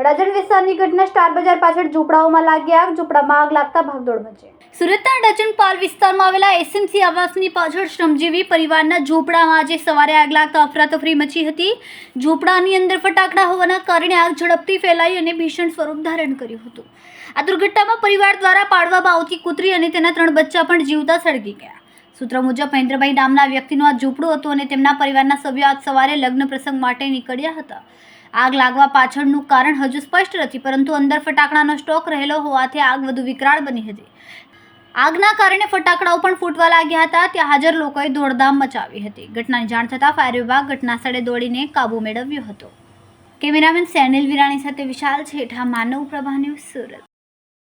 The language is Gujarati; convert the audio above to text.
અડાજણ વિસ્તારની ઘટના સ્ટાર બજાર પાછળ ઝૂંપડાઓમાં લાગી આગ, ઝૂંપડામાં આગ લાગતા ભાગદોડ મચી. સુરતના અડાજણ વિસ્તારમાં આવેલા એસએમસી આવાસની પાછળ શ્રમજીવી પરિવારના ઝૂંપડામાં આજે સવારે આગ લાગતા અફરાતફરી મચી હતી. ઝૂંપડાની અંદર ફટાકડા હોવાના કારણે આગ ઝડપથી ફેલાઈ અને ભીષણ સ્વરૂપ ધારણ કર્યું હતું. આ દુર્ઘટનામાં પરિવાર દ્વારા પાડવામાં આવતી કૂતરી અને તેના ત્રણ બચ્ચા પણ જીવતા સળગી ગયા. સૂત્ર મુજબ, મહેન્દ્રભાઈ નામના વ્યક્તિનું આ ઝૂંપડું હતું અને તેમના પરિવારના સભ્યો આજ સવારે લગ્ન પ્રસંગ માટે નીકળ્યા હતા. આગ લાગવા પાછળનું કારણ હજુ સ્પષ્ટ નથી, પરંતુ અંદર ફટાકડાનો સ્ટોક રહેલો હોવાથી આગ વધુ વિકરાળ બની હતી. આગના કારણે ફટાકડાઓ પણ ફૂટવા લાગ્યા હતા, ત્યાં હાજર લોકોએ દોડધામ મચાવી હતી. ઘટનાની જાણ થતાં ફાયર વિભાગ ઘટના સ્થળે દોડીને કાબુ મેળવ્યો હતો. કેમેરામેન સેનિલ વિરાણી સાથે વિશાલ છેઠા, માનવ પ્રભા ન્યૂઝ સુરત.